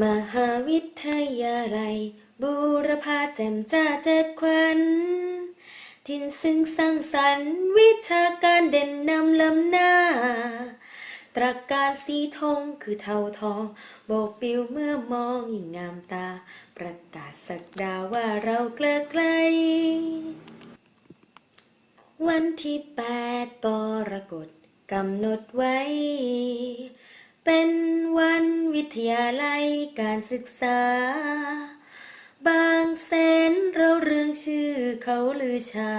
มหาวิทยาลัย บูรพาแจ่มจ้าเจ็ดควันทินซึ่งสร้างสรรค์ วิชาการเด่นนำลำหน้า ตรกการสีธงคือเท่าทองโบกปิวเมื่อมองยิ่งงามตา ประกาศสักดาว่าเราเกลือไกล วันที่แปดกรกฎกำหนดไว้ เป็นวันวิทยาลัยการศึกษา บางแสนเราเรื่องชื่อเขาลือชา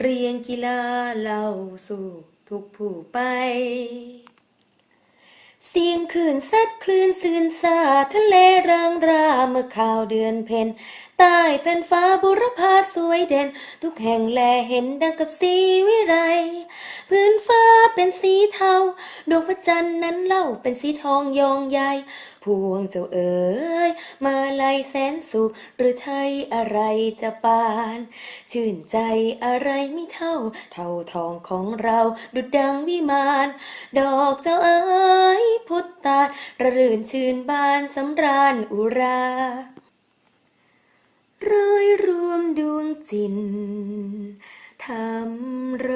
เรียนกีฬาเล่าสู่ทุกผู้ไป เสียงคลื่นซัดคลื่นซืนซาทะเลเริงราเมื่อข่าวเดือนเพ็ญใต้แผ่นฟ้าบุรพาสวยเด่น ทุกแห่งแลเห็นดังกับสีวิไรพื้นฟ้าเป็นสีเทาดวงพระจันทร์นั้นเล่าเป็นสีทองยองใหญ่ พวงเจ้าเอ๋ยมาลัยแสนสุข หรือไทยอะไรจะปาน ชื่นใจอะไรไม่เท่า เท่าทองของเราดุดดังวิมานดอกเจ้าเอ๋ยพุทธาระรื่นชื่นบานสำราญอุราร้อยรวมดวงจินทำร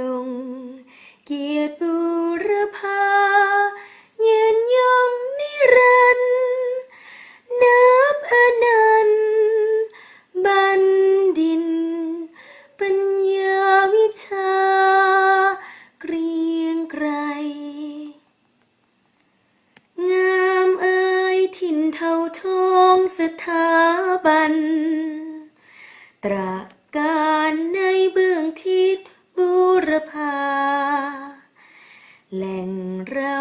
ห่งเรา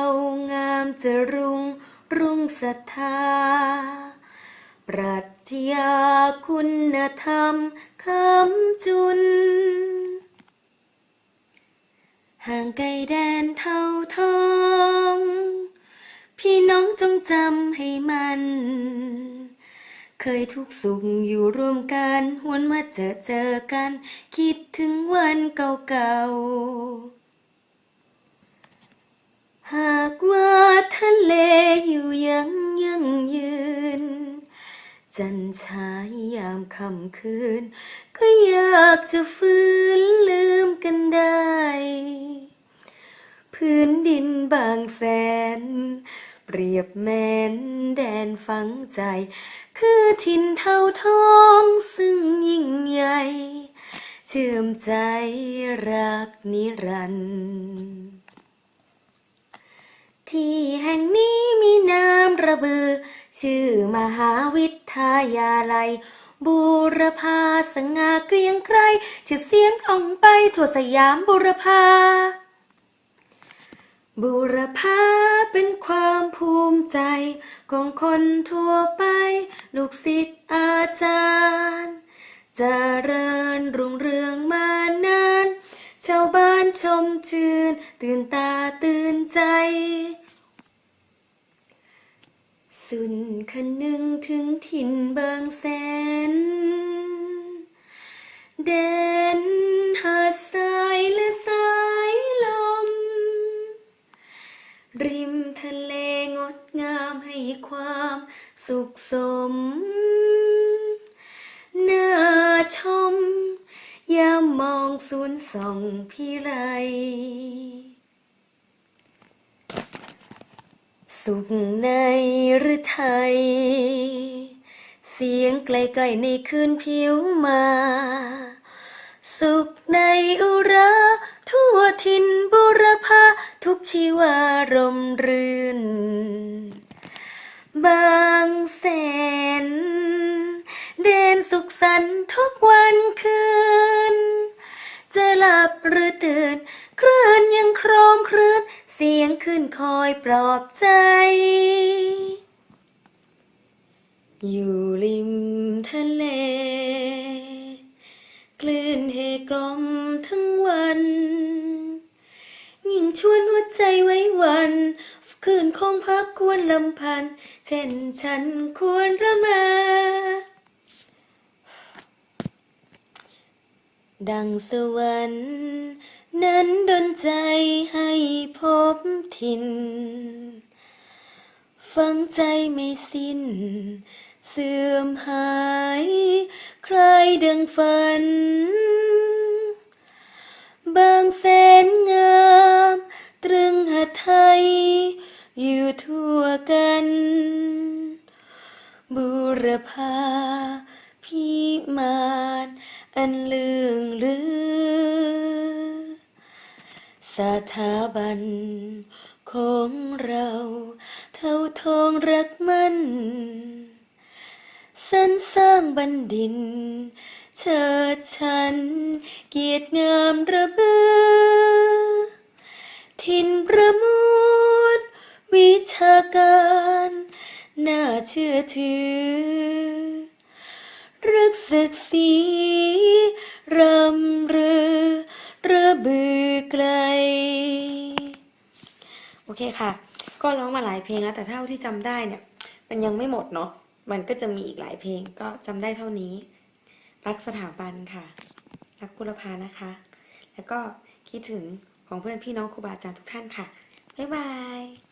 งามจะรุ่งรุ่งศรัทธา ปรัชญาคุณธรรมคำจุน ห่างไกลแดนเท่าทอง พี่น้องจงจำให้มัน เคยทุกสุขอยู่ร่วมกันหวนมาเจอเจอกัน คิดถึงวันเก่าๆ หากว่าทะเลอยู่ยังยั่งยืน จันทรายยามค่ำคืน ก็อยากจะฟื้นลืมกันได้ พื้นดินบางแสน เปรียบแม้นแดนฝังใจ คือถิ่นเท่าทองซึ่งยิ่งใหญ่ เชื่อมใจรักนิรันดร์ ที่แห่งนี้มีนามระบือ ชื่อมหาวิทยาลัย บูรพาสง่าเกรียงไกรชื่อเสียงอ่องไปทั่วสยามบูรพาบุรพาเป็นความภูมิใจ ของคนทั่วไป ลูกศิษย์อาจารย์จเจริญรุ่งเรืองมา ชาวบ้านชมชื่น ตื่นตาตื่นใจ สุนคันนึงถึงถิ่นบางแสน เดนหาดทรายและสายลม ริมทะเลงดงามให้ความสุขสม น่าชม มมองสูนส่องพี่ไร สุขในหรือไทย เสียงไกลๆในคืนผิวมา สุขในอุราทั่วทินบุรพาทุกชีวารมรื่ คอยปลอบใจ อยู่ริมทะเลคลื่นเฮกลมทั้งวัน ยิ่งชวนหัวใจไว้วันคืนคงพักควรลำพัน เช่นฉันควรระมา ดังสวรรค์ นั้นดนใจให้พบทินฟังใจไม่สิ้น เสื่อมหาย ใครดังฝัน บางแสนงาม ตรึงหัไทย อยู่ทั่วกัน บุรพาพิมาน อันเลื่องลือ สถาบันของเราเท่าทองรักมันสรรสร้างบัณฑิน เชิดชัน เกียรติงามระเบือ ทินประมูลวิชาการ น่าเชื่อถือ รักศักดิ์ศรีรำเรือระบือไกล เคค่ะ ก็ร้องมาหลายเพลงแล้วแต่เท่าที่จำได้เนี่ย มันยังไม่หมดเนาะมันก็จะมีอีกหลายเพลงก็จำได้เท่านี้ รักสถาบันค่ะ รักบุรพานะคะ แล้วก็คิดถึงของเพื่อนพี่น้องครูบาอาจารย์ทุกท่านค่ะบ๊ายบาย